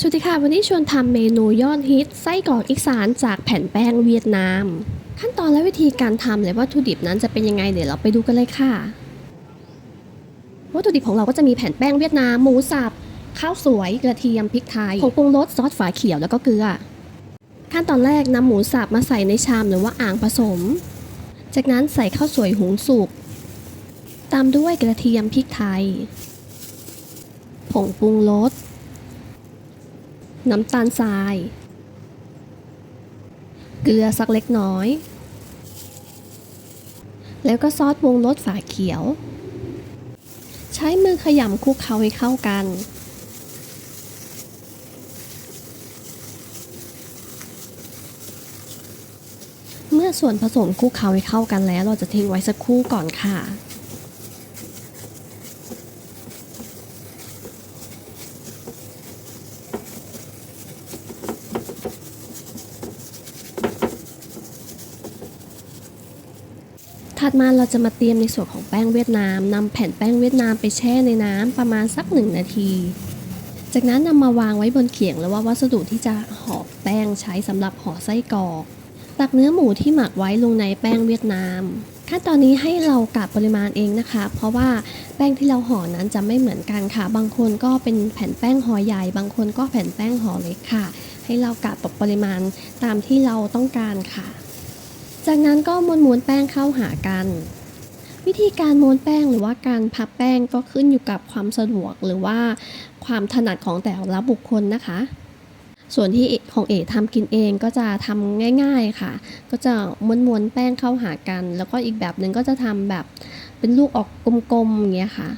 สวัสดีค่ะ วันนี้ชวนทำเมนูยอดฮิตไส้กรอกอีสานจากแผ่นแป้งเวียดนาม ขั้นตอนและวิธีการทำและวัตถุดิบนั้นจะเป็นยังไงเดี๋ยวเราไปดูกันเลยค่ะ วัตถุดิบของเราก็จะมีแผ่นแป้งเวียดนามหมูสับข้าวสวยกระเทียมพริกไทยผงปรุงรสซอสฝาเขียวแล้วก็เกลือ ขั้นตอนแรกนำหมูสับมาใส่ในชามหรือว่าอ่างผสม จากนั้นใส่ข้าวสวยหุงสุกตามด้วยกระเทียมพริกไทยผงปรุงรส น้ำตาลทราย เกลือสักเล็กน้อย แล้วก็ซอสปรุงรสฝาเขียว ใช้มือขยำคลุกเคล้าให้เข้ากันเมื่อส่วนผสมคลุกเคล้าให้เข้ากันแล้ว เราจะทิ้งไว้สักครู่ก่อนค่ะ ถัดมาเราจะมาเตรียมในส่วนของแป้งเวียดนามนำแผ่นแป้งเวียดนามไปแช่ในน้ำประมาณสักหนึ่งนาที จากนั้นนำมาวางไว้บนเขียงหรือว่าวัสดุที่จะห่อแป้งใช้สำหรับห่อไส้กรอกตักเนื้อหมูที่หมักไว้ลงในแป้งเวียดนาม ขั้นตอนนี้ให้เรากะปริมาณเองนะคะ เพราะว่าแป้งที่เราห่อนั้นจะไม่เหมือนกันค่ะ บางคนก็เป็นแผ่นแป้งห่อใหญ่ บางคนก็แผ่นแป้งห่อเล็กค่ะ ให้เรากะปริมาณตามที่เราต้องการค่ะ จากนั้นก็ม้วนๆแป้งเข้าหากัน วิธีการม้วนแป้งหรือว่าการพับแป้งก็ขึ้นอยู่กับความสะดวกหรือว่าความถนัดของแต่ละบุคคลนะคะ ส่วนที่ของเอทำกินเองก็จะทำง่าย ๆค่ะ ก็จะม้วนๆแป้งเข้าหากัน แล้วก็อีกแบบหนึ่งก็จะทำแบบเป็นลูกออกกลมๆอย่างเงี้ยค่ะ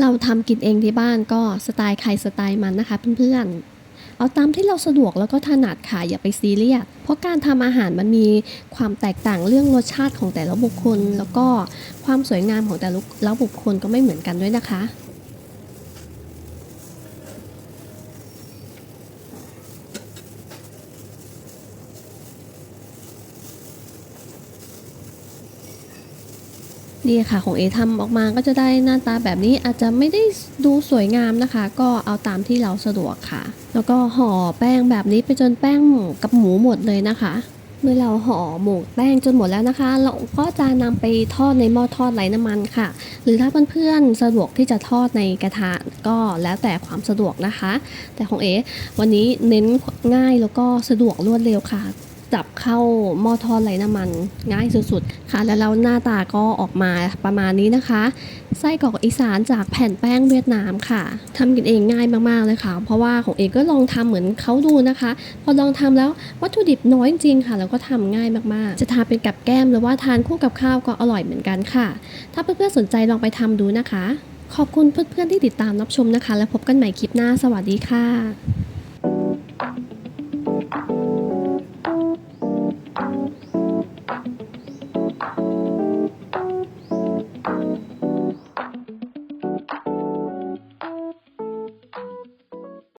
เราทำกินเองที่บ้านก็สไตล์ใครสไตล์มันนะคะเพื่อนๆ เอาตามที่เราสะดวกแล้วก็ถนัดค่ะอย่าไปซีเรียสเพราะการทำอาหารมันมีความแตกต่างเรื่องรสชาติของแต่ละบุคคล แล้วก็ความสวยงามของแต่ละบุคคลก็ไม่เหมือนกันด้วยนะคะ นี่ค่ะของเอทำออกมาก็จะได้หน้าตาแบบนี้อาจจะไม่ได้ดูสวยงามนะคะ ก็เอาตามที่เราสะดวกค่ะ แล้วก็ห่อแป้งแบบนี้ไปจนแป้งกับหมูหมดเลยนะคะ เมื่อเราห่อหมูแป้งจนหมดแล้วนะคะ เราก็จะนำไปทอดในหม้อทอดไร้น้ำมันค่ะ หรือถ้าเพื่อนๆสะดวกที่จะทอดในกระทะก็แล้วแต่ความสะดวกนะคะ แต่ของเอวันนี้เน้นง่ายแล้วก็สะดวกรวดเร็วค่ะ จับเข้าหม้อทอดไร้น้ำมันง่ายสุดๆ ค่ะ แล้วเราหน้าตาก็ออกมาประมาณนี้นะคะ ไส้กรอกอีสานจากแผ่นแป้งเวียดนามค่ะทำกินเองง่ายมากๆเลยค่ะ เพราะว่าของเอกก็ลองทำเหมือนเขาดูนะคะ พอลองทำแล้ววัตถุดิบน้อยจริงๆค่ะ แล้วก็ทำง่ายมากๆ จะทานเป็นกับแก้มหรือว่าทานคู่กับข้าวก็อร่อยเหมือนกันค่ะ ถ้าเพื่อนๆสนใจลองไปทำดูนะคะ ขอบคุณเพื่อนๆที่ติดตามรับชมนะคะ แล้วพบกันใหม่คลิปหน้า สวัสดีค่ะ